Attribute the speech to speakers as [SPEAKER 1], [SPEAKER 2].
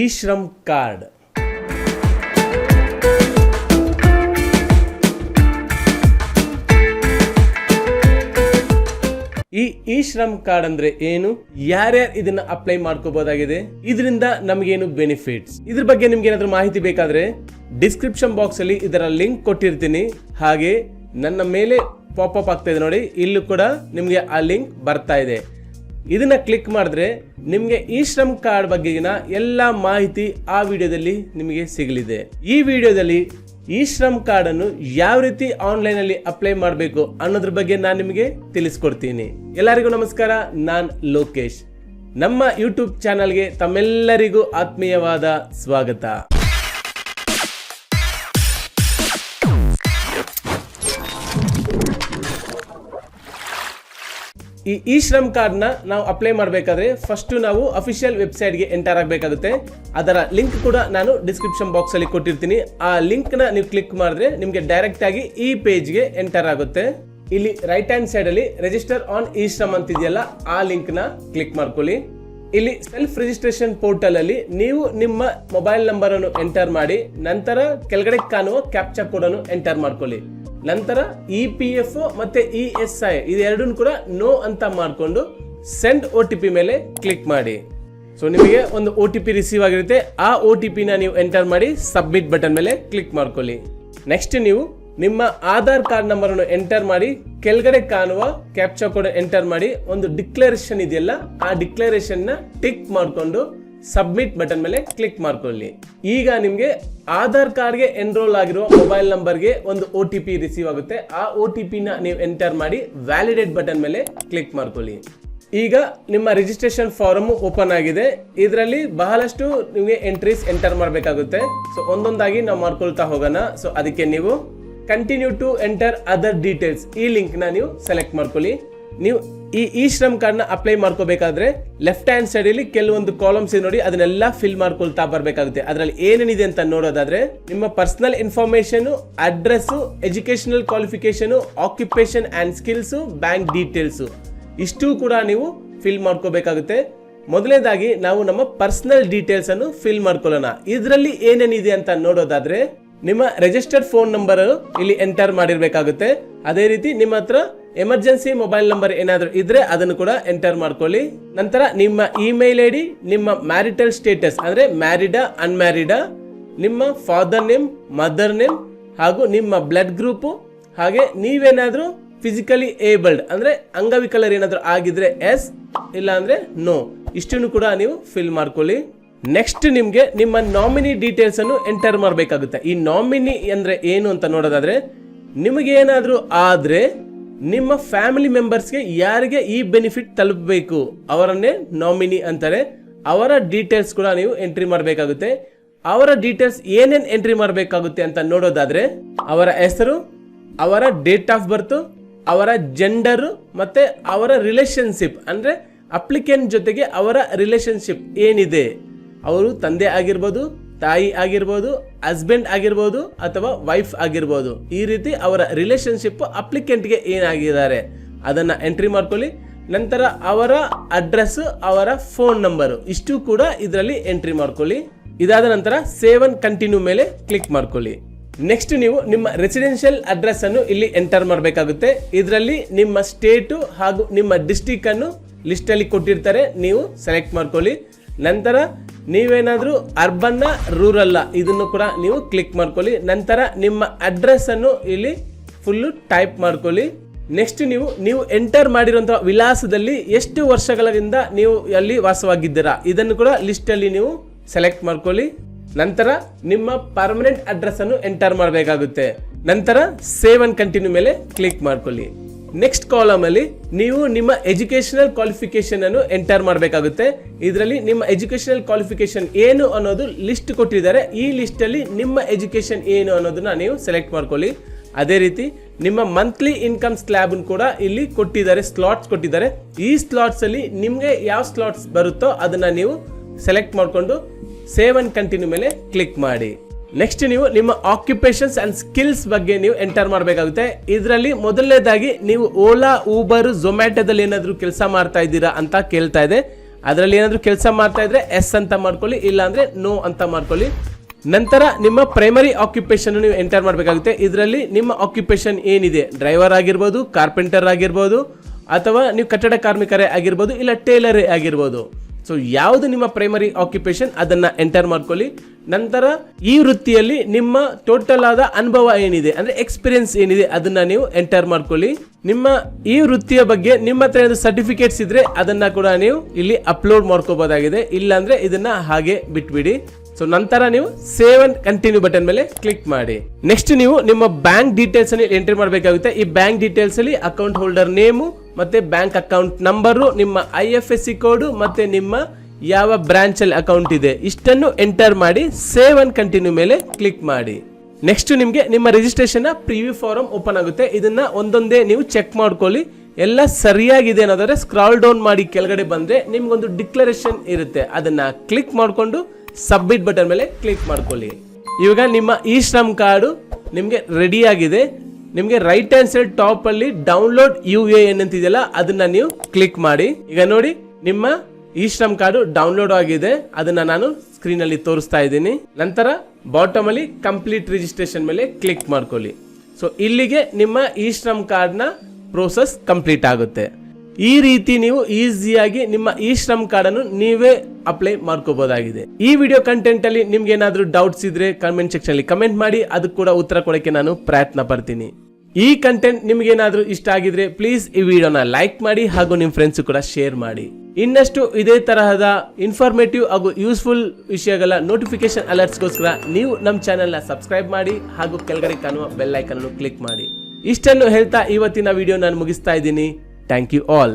[SPEAKER 1] E Shram card. ಈ E Shram card ಅಂದ್ರೆ ಏನು? ಯಾರ್ಯಾರು ಇದನ್ನ ಅಪ್ಲೈ ಮಾಡ್ಕೋಬಹುದಾಗಿದೆ ಇದರಿಂದ ನಮಗೇನು ಬೆನಿಫಿಟ್ಸ್? ಇದ್ರ ಬಗ್ಗೆ ನಿಮ್ಗೆ ಏನಾದ್ರೂ ಮಾಹಿತಿ ಬೇಕಾದ್ರೆ ಡಿಸ್ಕ್ರಿಪ್ಷನ್ ಬಾಕ್ಸ್ ಅಲ್ಲಿ ಇದರ ಲಿಂಕ್ ಕೊಟ್ಟಿರ್ತೀನಿ. ಹಾಗೆ ನನ್ನ ಮೇಲೆ ಪಾಪ್ ಅಪ್ ಆಗ್ತಾ ಇದೆ ನೋಡಿ, ಇಲ್ಲೂ ಕೂಡ ನಿಮ್ಗೆ ಆ ಲಿಂಕ್ ಬರ್ತಾ ಇದೆ. ಇದನ್ನ ಕ್ಲಿಕ್ ಮಾಡಿದ್ರೆ ನಿಮಗೆ ಈ ಶ್ರಮ್ ಕಾರ್ಡ್ ಬಗ್ಗೆಗಿನ ಎಲ್ಲ ಮಾಹಿತಿ ಆ ವಿಡಿಯೋದಲ್ಲಿ ನಿಮಗೆ ಸಿಗಲಿದೆ. ಈ ವಿಡಿಯೋದಲ್ಲಿ ಈ ಶ್ರಮ್ ಕಾರ್ಡ್ ಅನ್ನು ಯಾವ ರೀತಿ ಆನ್ಲೈನ್ ಅಲ್ಲಿ ಅಪ್ಲೈ ಮಾಡಬೇಕು ಅನ್ನೋದ್ರ ಬಗ್ಗೆ ನಾನು ನಿಮಗೆ ತಿಳಿಸ್ಕೊಡ್ತೀನಿ. ಎಲ್ಲರಿಗೂ ನಮಸ್ಕಾರ, ನಾನು ಲೋಕೇಶ್. ನಮ್ಮ ಯೂಟ್ಯೂಬ್ ಚಾನಲ್ಗೆ ತಮ್ಮೆಲ್ಲರಿಗೂ ಆತ್ಮೀಯವಾದ ಸ್ವಾಗತ. ಈ ಇ ಶ್ರಮ್ ಕಾರ್ಡ್ನ ನಾವು ಅಪ್ಲೈ ಮಾಡಬೇಕಾದ್ರೆ ಫಸ್ಟ್ ನಾವು ಅಫಿಷಿಯಲ್ ವೆಬ್ಸೈಟ್ಗೆ ಎಂಟರ್ ಆಗಬೇಕಾಗುತ್ತೆ. ಅದರ ಲಿಂಕ್ ಕೂಡ ನಾನು ಡಿಸ್ಕ್ರಿಪ್ಷನ್ ಬಾಕ್ಸ್ ಅಲ್ಲಿ ಕೊಟ್ಟಿರ್ತೀನಿ. ಆ ಲಿಂಕ್ನ ನೀವು ಕ್ಲಿಕ್ ಮಾಡಿದ್ರೆ ನಿಮಗೆ ಡೈರೆಕ್ಟ್ ಆಗಿ ಈ ಪೇಜ್ಗೆ ಎಂಟರ್ ಆಗುತ್ತೆ. ಇಲ್ಲಿ ರೈಟ್ ಹ್ಯಾಂಡ್ ಸೈಡ್ ಅಲ್ಲಿ ರಿಜಿಸ್ಟರ್ ಆನ್ ಇ ಶ್ರಮ್ ಅಂತ ಇದೆಯಲ್ಲ ಆ ಲಿಂಕ್ನ ಕ್ಲಿಕ್ ಮಾಡ್ಕೊಳ್ಳಿ. ಇಲ್ಲಿ ಸೆಲ್ಫ್ ರಿಜಿಸ್ಟ್ರೇಷನ್ ಪೋರ್ಟಲ್ ಅಲ್ಲಿ ನೀವು ನಿಮ್ಮ ಮೊಬೈಲ್ ನಂಬರ್ ಅನ್ನು ಎಂಟರ್ ಮಾಡಿ, ನಂತರ ಕೆಳಗಡೆ ಕಾಣುವ ಕ್ಯಾಪ್ಚಾ ಕೋಡ್ ಅನ್ನು ಎಂಟರ್ ಮಾಡ್ಕೊಳ್ಳಿ. ನಂತರ ಇ ಪಿ ಎಫ್ ಮತ್ತೆ ಇ ಎಸ್ ಐ ಇದೆರಡನ್ನು ಕೂಡ ನೋ ಅಂತ ಮಾಡಿಕೊಂಡು ಸೆಂಡ್ ಒ ಟಿ ಪಿ ಮೇಲೆ ಕ್ಲಿಕ್ ಮಾಡಿ. ಸೊ ನಿಮಗೆ ಒಂದು ಒ ಟಿ ಪಿ ರಿಸೀವ್ ಆಗಿರುತ್ತೆ. ಆ ಒ ಟಿ ಪಿನ ನೀವು ಎಂಟರ್ ಮಾಡಿ ಸಬ್ಮಿಟ್ ಬಟನ್ ಮೇಲೆ ಕ್ಲಿಕ್ ಮಾಡ್ಕೊಳ್ಳಿ. ನೆಕ್ಸ್ಟ್ ನೀವು ನಿಮ್ಮ ಆಧಾರ್ ಕಾರ್ಡ್ ನಂಬರ್ ಅನ್ನು ಎಂಟರ್ ಮಾಡಿ, ಕೆಳಗಡೆ ಕಾಣುವ ಕ್ಯಾಪ್ಚರ್ ಕೋಡ್ ಎಂಟರ್ ಮಾಡಿ, ಒಂದು ಡಿಕ್ಲರೇಷನ್ ಇದೆಯಲ್ಲ, ಆ ಡಿಕ್ಲರೇಷನ್ನ ಟಿಕ್ ಮಾಡಿಕೊಂಡು ಸಬ್ಮಿಟ್ ಬಟನ್ ಮೇಲೆ ಕ್ಲಿಕ್ ಮಾಡ್ಕೊಳ್ಳಿ. ಈಗ ನಿಮಗೆ ಆಧಾರ್ ಕಾರ್ಡ್ಗೆ ಎನ್ರೋಲ್ ಆಗಿರುವ ಮೊಬೈಲ್ ನಂಬರ್ಗೆ ಒಂದು ಒ ಟಿ ಪಿ ರಿಸೀವ್ ಆಗುತ್ತೆ. ಆ ಒ ಟಿ ಪಿನ ನೀವು ಎಂಟರ್ ಮಾಡಿ ವ್ಯಾಲಿಡೇಟ್ ಬಟನ್ ಮೇಲೆ ಕ್ಲಿಕ್ ಮಾಡ್ಕೊಳ್ಳಿ. ಈಗ ನಿಮ್ಮ ರಿಜಿಸ್ಟ್ರೇಷನ್ ಫಾರಮ್ ಓಪನ್ ಆಗಿದೆ. ಇದರಲ್ಲಿ ಬಹಳಷ್ಟು ನಿಮಗೆ ಎಂಟ್ರೀಸ್ ಎಂಟರ್ ಮಾಡಬೇಕಾಗುತ್ತೆ. ಸೊ ಒಂದೊಂದಾಗಿ ನಾವು ಮಾಡ್ಕೊಳ್ತಾ ಹೋಗೋಣ. ಸೊ ಅದಕ್ಕೆ ನೀವು continue to enter other details ಈ ಲಿಂಕ್ನ ನೀವು ಸೆಲೆಕ್ಟ್ ಮಾಡ್ಕೊಳ್ಳಿ. ನೀವು ಈ ಇ ಶ್ರಮ್ ಕಾರ್ಡ್ನ ಅಪ್ಲೈ ಮಾಡ್ಕೋಬೇಕಾದ್ರೆ ಲೆಫ್ಟ್ ಹ್ಯಾಂಡ್ ಸೈಡ್ ಅಲ್ಲಿ ಕೆಲವೊಂದು ಕಾಲಮ್ಸ್ ನೋಡಿ, ಅದನ್ನೆಲ್ಲ ಫಿಲ್ ಮಾಡ್ಕೊಳ್ತಾ ಬರಬೇಕಾಗುತ್ತೆ. ಅದರಲ್ಲಿ ಏನೇನಿದೆ ಅಂತ ನೋಡೋದಾದ್ರೆ, ನಿಮ್ಮ personal information address educational qualification occupation and skills bank details ಇಷ್ಟು ಕೂಡ ನೀವು ಫಿಲ್ ಮಾಡ್ಕೋಬೇಕಾಗುತ್ತೆ. ಮೊದಲನೇದಾಗಿ ನಾವು ನಮ್ಮ ಪರ್ಸನಲ್ ಡೀಟೇಲ್ಸ್ ಅನ್ನು ಫಿಲ್ ಮಾಡ್ಕೊಳ್ಳೋಣ. ಇದರಲ್ಲಿ ಏನೇನಿದೆ ಅಂತ ನೋಡೋದಾದ್ರೆ, ನಿಮ್ಮ ರಿಜಿಸ್ಟರ್ಡ್ ಫೋನ್ ನಂಬರ್ ಇಲ್ಲಿ ಎಂಟರ್ ಮಾಡಿರಬೇಕಾಗುತ್ತೆ. ಅದೇ ರೀತಿ ನಿಮ್ಮ ಹತ್ರ ಎಮರ್ಜೆನ್ಸಿ ಮೊಬೈಲ್ ನಂಬರ್ ಏನಾದರೂ ಇದ್ರೆ ಅದನ್ನು ಕೂಡ ಎಂಟರ್ ಮಾಡ್ಕೊಳ್ಳಿ. ನಂತರ ನಿಮ್ಮ ಇಮೇಲ್ ಐ ಡಿ ನಿಮ್ಮ ಮ್ಯಾರಿಟಲ್ ಸ್ಟೇಟಸ್ ಅಂದ್ರೆ ಮ್ಯಾರಿಡ ಅನ್ಮ್ಯಾರಿಡ ನಿಮ್ಮ ಫಾದರ್ ನೇಮ್ ಮದರ್ ನೇಮ್ ಹಾಗೂ ನಿಮ್ಮ ಬ್ಲಡ್ ಗ್ರೂಪು ಹಾಗೆ ನೀವೇನಾದರೂ ಫಿಸಿಕಲಿ ಏಬಲ್ಡ್ ಅಂದ್ರೆ ಅಂಗವಿಕಲರ್ ಏನಾದರೂ ಆಗಿದ್ರೆ ಎಸ್ ಇಲ್ಲ ಅಂದ್ರೆ ನೋ ಇಷ್ಟನ್ನು ಕೂಡ ನೀವು ಫಿಲ್ ಮಾಡ್ಕೊಳ್ಳಿ. ನೆಕ್ಸ್ಟ್ ನಿಮ್ಗೆ ನಿಮ್ಮ ನಾಮಿನಿ ಡೀಟೇಲ್ಸ್ ಅನ್ನು ಎಂಟರ್ ಮಾಡಬೇಕಾಗುತ್ತೆ. ಈ ನಾಮಿನಿ ಅಂದ್ರೆ ಏನು ಅಂತ ನೋಡೋದಾದ್ರೆ ನಿಮಗೆ ಆದರೆ ಆದ್ರೆ ನಿಮ್ಮ ಫ್ಯಾಮಿಲಿ ಮೆಂಬರ್ಸ್ಗೆ ಯಾರಿಗೆ ಈ ಬೆನಿಫಿಟ್ ತಲುಪಬೇಕು? ಅವರನ್ನೇ ನಾಮಿನಿ ಅಂತಾರೆ. ಅವರ ಡೀಟೇಲ್ಸ್ ಕೂಡ ನೀವು ಎಂಟ್ರಿ ಮಾಡಬೇಕಾಗುತ್ತೆ. ಅವರ ಡೀಟೇಲ್ಸ್ ಏನೇನು ಎಂಟ್ರಿ ಮಾಡಬೇಕಾಗುತ್ತೆ ಅಂತ ನೋಡೋದಾದ್ರೆ, ಅವರ ಹೆಸರು, ಅವರ ಡೇಟ್ ಆಫ್ ಬರ್ತ್ ಅವರ ಜೆಂಡರು ಮತ್ತೆ ಅವರ ರಿಲೇಶನ್ಶಿಪ್ ಅಂದ್ರೆ ಅಪ್ಲಿಕೆಂಟ್ ಜೊತೆಗೆ ಅವರ ರಿಲೇಶನ್ಶಿಪ್ ಏನಿದೆ? ಅವರು ತಂದೆ ಆಗಿರ್ಬೋದು ತಾಯಿ ಆಗಿರ್ಬೋದು ಹಸ್ಬೆಂಡ್ ಆಗಿರ್ಬೋದು ಅಥವಾ ವೈಫ್ ಆಗಿರ್ಬೋದು, ಈ ರೀತಿ ಅವರ ರಿಲೇಶನ್ಶಿಪ್ ಅಪ್ಲಿಕೆಂಟ್ಗೆ ಏನಾಗಿದ್ದಾರೆ? ಅದನ್ನ ಎಂಟ್ರಿ ಮಾಡ್ಕೊಳ್ಳಿ. ನಂತರ ಅವರ ಅಡ್ರೆಸ್ ಅವರ ಫೋನ್ ನಂಬರು ಇಷ್ಟು ಕೂಡ ಇದರಲ್ಲಿ ಎಂಟ್ರಿ ಮಾಡ್ಕೊಳ್ಳಿ. ಇದಾದ ನಂತರ ಸೇವನ್ ಕಂಟಿನ್ಯೂ ಮೇಲೆ ಕ್ಲಿಕ್ ಮಾಡ್ಕೊಳ್ಳಿ. ನೆಕ್ಸ್ಟ್ ನೀವು ನಿಮ್ಮ ರೆಸಿಡೆನ್ಷಿಯಲ್ ಅಡ್ರೆಸ್ ಅನ್ನು ಇಲ್ಲಿ ಎಂಟರ್ ಮಾಡಬೇಕಾಗುತ್ತೆ. ಇದರಲ್ಲಿ ನಿಮ್ಮ ಸ್ಟೇಟು ಹಾಗೂ ನಿಮ್ಮ ಡಿಸ್ಟಿಕ್ ಅನ್ನು ಲಿಸ್ಟ್ ಅಲ್ಲಿ ಕೊಟ್ಟಿರ್ತಾರೆ. ನೀವು ಸೆಲೆಕ್ಟ್ ಮಾಡ್ಕೊಳ್ಳಿ. ನಂತರ ನೀವೇನಾದ್ರೂ ಅರ್ಬನ್ನ, ರೂರಲ್ಲ, ಇದನ್ನು ಕೂಡ ನೀವು ಕ್ಲಿಕ್ ಮಾಡ್ಕೊಳ್ಳಿ. ನಂತರ ನಿಮ್ಮ ಅಡ್ರೆಸ್ಸನ್ನು ಇಲ್ಲಿ ಫುಲ್ಲು ಟೈಪ್ ಮಾಡ್ಕೊಳ್ಳಿ. ನೆಕ್ಸ್ಟ್ ನೀವು ನೀವು ಎಂಟರ್ ಮಾಡಿರುವಂಥ ವಿಳಾಸದಲ್ಲಿ ಎಷ್ಟು ವರ್ಷಗಳಿಂದ ನೀವು ಅಲ್ಲಿ ವಾಸವಾಗಿದ್ದೀರಾ? ಇದನ್ನು ಕೂಡ ಲಿಸ್ಟಲ್ಲಿ ನೀವು ಸೆಲೆಕ್ಟ್ ಮಾಡ್ಕೊಳ್ಳಿ. ನಂತರ ನಿಮ್ಮ ಪರ್ಮನೆಂಟ್ ಅಡ್ರೆಸ್ ಅನ್ನು ಎಂಟರ್ ಮಾಡಬೇಕಾಗುತ್ತೆ. ನಂತರ ಸೇವ್ ಅಂಡ್ ಕಂಟಿನ್ಯೂ ಮೇಲೆ ಕ್ಲಿಕ್ ಮಾಡ್ಕೊಳ್ಳಿ. ನೆಕ್ಸ್ಟ್ ಕಾಲಮಲ್ಲಿ ನೀವು ನಿಮ್ಮ ಎಜುಕೇಶನಲ್ ಕ್ವಾಲಿಫಿಕೇಶನ್ ಅನ್ನು ಎಂಟರ್ ಮಾಡಬೇಕಾಗುತ್ತೆ. ಇದರಲ್ಲಿ ನಿಮ್ಮ ಎಜುಕೇಶನಲ್ ಕ್ವಾಲಿಫಿಕೇಶನ್ ಏನು ಅನ್ನೋದು ಲಿಸ್ಟ್ ಕೊಟ್ಟಿದ್ದಾರೆ. ಈ ಲಿಸ್ಟ್ ಅಲ್ಲಿ ನಿಮ್ಮ ಎಜುಕೇಶನ್ ಏನು ಅನ್ನೋದನ್ನ ನೀವು ಸೆಲೆಕ್ಟ್ ಮಾಡ್ಕೊಳ್ಳಿ. ಅದೇ ರೀತಿ ನಿಮ್ಮ ಮಂತ್ಲಿ ಇನ್ಕಮ್ ಸ್ಲ್ಯಾಬ್ ಕೂಡ ಇಲ್ಲಿ ಕೊಟ್ಟಿದ್ದಾರೆ ಸ್ಲಾಟ್ಸ್ ಕೊಟ್ಟಿದ್ದಾರೆ. ಈ ಸ್ಲಾಟ್ಸ್ ಅಲ್ಲಿ ನಿಮಗೆ ಯಾವ ಸ್ಲಾಟ್ಸ್ ಬರುತ್ತೋ ಅದನ್ನ ನೀವು ಸೆಲೆಕ್ಟ್ ಮಾಡಿಕೊಂಡು ಸೇವ್ ಅಂಡ್ ಕಂಟಿನ್ಯೂ ಮೇಲೆ ಕ್ಲಿಕ್ ಮಾಡಿ. ನೆಕ್ಸ್ಟ್ ನೀವು ನಿಮ್ಮ ಆಕ್ಯುಪೇಷನ್ಸ್ ಅಂಡ್ ಸ್ಕಿಲ್ಸ್ ಬಗ್ಗೆ ನೀವು ಎಂಟರ್ ಮಾಡಬೇಕಾಗುತ್ತೆ. ಇದರಲ್ಲಿ ಮೊದಲನೇದಾಗಿ ನೀವು ಓಲಾ, ಊಬರ್ ಝೊಮ್ಯಾಟೋದಲ್ಲಿ ಏನಾದರೂ ಕೆಲಸ ಮಾಡ್ತಾ ಇದ್ದೀರಾ ಅಂತ ಕೇಳ್ತಾ ಇದೆ. ಅದರಲ್ಲಿ ಏನಾದರೂ ಕೆಲಸ ಮಾಡ್ತಾ ಇದ್ರೆ ಎಸ್ ಅಂತ ಮಾಡ್ಕೊಳ್ಳಿ, ಇಲ್ಲ ಅಂದ್ರೆ ನೋ ಅಂತ ಮಾಡ್ಕೊಳ್ಳಿ. ನಂತರ ನಿಮ್ಮ ಪ್ರೈಮರಿ ಆಕ್ಯುಪೇಷನ್ ನೀವು ಎಂಟರ್ ಮಾಡಬೇಕಾಗುತ್ತೆ. ಇದರಲ್ಲಿ ನಿಮ್ಮ ಆಕ್ಯುಪೇಷನ್ ಏನಿದೆ? ಡ್ರೈವರ್ ಆಗಿರ್ಬೋದು ಕಾರ್ಪೆಂಟರ್ ಆಗಿರ್ಬೋದು, ಅಥವಾ ನೀವು ಕಟ್ಟಡ ಕಾರ್ಮಿಕರೇ ಆಗಿರ್ಬೋದು, ಇಲ್ಲ ಟೇಲರೇ ಆಗಿರ್ಬೋದು. ಸೊ ಯಾವುದು ನಿಮ್ಮ ಪ್ರೈಮರಿ ಆಕ್ಯುಪೇಷನ್ ಅದನ್ನು ಎಂಟರ್ ಮಾಡ್ಕೊಳ್ಳಿ. ನಂತರ ಈ ವೃತ್ತಿಯಲ್ಲಿ ನಿಮ್ಮ ಟೋಟಲ್ ಆದ ಅನುಭವ ಏನಿದೆ, ಅಂದರೆ ಎಕ್ಸ್ಪೀರಿಯನ್ಸ್ ಏನಿದೆ, ಅದನ್ನು ನೀವು ಎಂಟರ್ ಮಾಡ್ಕೊಳ್ಳಿ. ನಿಮ್ಮ ಈ ವೃತ್ತಿಯ ಬಗ್ಗೆ ನಿಮ್ಮ ಹತ್ರ ಏನಾದರೂ ಸರ್ಟಿಫಿಕೇಟ್ಸ್ ಇದ್ರೆ ಅದನ್ನು ಕೂಡ ನೀವು ಇಲ್ಲಿ ಅಪ್ಲೋಡ್ ಮಾಡ್ಕೋಬೋದಾಗಿದೆ. ಇಲ್ಲಾಂದರೆ ಇದನ್ನ ಹಾಗೆ ಬಿಟ್ಬಿಡಿ. ಸೊ ನಂತರ ನೀವು ಸೇವ್ ಅಂಡ್ ಕಂಟಿನ್ಯೂ ಬಟನ್ ಮೇಲೆ ಕ್ಲಿಕ್ ಮಾಡಿ. ನೆಕ್ಸ್ಟ್ ನೀವು ನಿಮ್ಮ ಬ್ಯಾಂಕ್ ಡೀಟೇಲ್ಸ್ ಎಂಟ್ರಿ ಮಾಡಬೇಕಾಗುತ್ತೆ. ಈ ಬ್ಯಾಂಕ್ ಡೀಟೇಲ್ಸ್ ಅಲ್ಲಿ ಅಕೌಂಟ್ ಹೋಲ್ಡರ್ ನೇಮು ಮತ್ತೆ ಬ್ಯಾಂಕ್ ಅಕೌಂಟ್ ನಂಬರು ನಿಮ್ಮ I F S C code ಮತ್ತೆ ನಿಮ್ಮ ಯಾವ ಬ್ರಾಂಚ್ ಅಲ್ಲಿ ಅಕೌಂಟ್ ಇದೆ. ಇಷ್ಟನ್ನು ಎಂಟರ್ ಮಾಡಿ ಸೇವ್ ಅಂಡ್ ಕಂಟಿನ್ಯೂ ಮೇಲೆ ಕ್ಲಿಕ್ ಮಾಡಿ. ನೆಕ್ಸ್ಟ್ ನಿಮಗೆ ನಿಮ್ಮ ರಿಜಿಸ್ಟ್ರೇಷನ್ ಪ್ರಿವ್ಯೂ ಫಾರಂ ಓಪನ್ ಆಗುತ್ತೆ. ಇದನ್ನ ಒಂದೊಂದೇ ನೀವು ಚೆಕ್ ಮಾಡ್ಕೊಳ್ಳಿ. ಎಲ್ಲ ಸರಿಯಾಗಿದೆ ಅನ್ನೋದಾದ್ರೆ ಸ್ಕ್ರಾಲ್ ಡೌನ್ ಮಾಡಿ ಕೆಳಗಡೆ ಬಂದ್ರೆ ನಿಮ್ಗೊಂದು ಡಿಕ್ಲರೇಷನ್ ಇರುತ್ತೆ. ಅದನ್ನ ಕ್ಲಿಕ್ ಮಾಡಿಕೊಂಡು ಸಬ್ಮಿಟ್ ಬಟನ್ ಮೇಲೆ ಕ್ಲಿಕ್ ಮಾಡ್ಕೊಳ್ಳಿ. ಇವಾಗ ನಿಮ್ಮ ಇ ಶ್ರಮ್ ಕಾರ್ಡು ನಿಮಗೆ ರೆಡಿ ಆಗಿದೆ. ನಿಮಗೆ ರೈಟ್ ಹ್ಯಾಂಡ್ ಸೈಡ್ ಟಾಪ್ ಅಲ್ಲಿ ಡೌನ್ಲೋಡ್ ಯು ಎ ಎನ್ ಅಂತಿದೆಯಲ್ಲ, ಅದನ್ನ ನೀವು ಕ್ಲಿಕ್ ಮಾಡಿ. ಈಗ ನೋಡಿ, ನಿಮ್ಮ ಇ ಶ್ರಮ್ ಕಾರ್ಡು ಡೌನ್ಲೋಡ್ ಆಗಿದೆ. ಅದನ್ನ ನಾನು ಸ್ಕ್ರೀನ್ ಅಲ್ಲಿ ತೋರಿಸ್ತಾ ಇದ್ದೀನಿ. ನಂತರ ಬಾಟಮ್ ಅಲ್ಲಿ ಕಂಪ್ಲೀಟ್ ರಿಜಿಸ್ಟ್ರೇಷನ್ ಮೇಲೆ ಕ್ಲಿಕ್ ಮಾಡ್ಕೊಳ್ಳಿ. ಸೊ ಇಲ್ಲಿಗೆ ನಿಮ್ಮ ಇ ಶ್ರಮ್ ಕಾರ್ಡ್ನ ಪ್ರೋಸೆಸ್ ಕಂಪ್ಲೀಟ್ ಆಗುತ್ತೆ. ಈ ರೀತಿ ನೀವು ಈಸಿಯಾಗಿ ನಿಮ್ಮ ಇ ಶ್ರಮ್ ಕಾರ್ಡ್ ಅನ್ನು ನೀವೇ ಅಪ್ಲೈ ಮಾಡ್ಕೋಬಹುದಾಗಿದೆ ಈ ವಿಡಿಯೋ ಕಂಟೆಂಟ್ ಅಲ್ಲಿ ನಿಮ್ಗೆ ಏನಾದ್ರೂ ಡೌಟ್ಸ್ ಇದ್ರೆ ಕಮೆಂಟ್ ಸೆಕ್ಷನ್ ಅಲ್ಲಿ ಕಮೆಂಟ್ ಮಾಡಿ ಅದಕ್ಕೆ ಕೂಡ ಉತ್ತರ ಕೊಡಕ್ಕೆ ನಾನು ಪ್ರಯತ್ನ ಪಡ್ತೀನಿ. ಈ ಕಂಟೆಂಟ್ ನಿಮ್ಗೆ ಏನಾದ್ರೂ ಇಷ್ಟ ಆಗಿದ್ರೆ ಪ್ಲೀಸ್ ಈ ವಿಡಿಯೋನ ಲೈಕ್ ಮಾಡಿ ಹಾಗೂ ನಿಮ್ಮ ಫ್ರೆಂಡ್ಸ್ ಕೂಡ ಶೇರ್ ಮಾಡಿ. ಇನ್ನಷ್ಟು ಇದೇ ತರಹದ ಇನ್ಫಾರ್ಮೇಟಿವ್ ಹಾಗೂ ಯೂಸ್ಫುಲ್ ವಿಷಯಗಳ ನೋಟಿಫಿಕೇಶನ್ ಅಲರ್ಟ್ಸ್ಗೋಸ್ಕರ ನೀವು ನಮ್ಮ ಚಾನೆಲ್ನ ಸಬ್ಸ್ಕ್ರೈಬ್ ಮಾಡಿ ಹಾಗೂ ಕೆಳಗಡೆ ಕಾಣುವ ಬೆಲ್ ಐಕನ್ ಕ್ಲಿಕ್ ಮಾಡಿ. ಇಷ್ಟನ್ನು ಹೇಳ್ತಾ ಇವತ್ತಿನ ವಿಡಿಯೋ ನಾನು ಮುಗಿಸ್ತಾ ಇದ್ದೀನಿ. Thank you all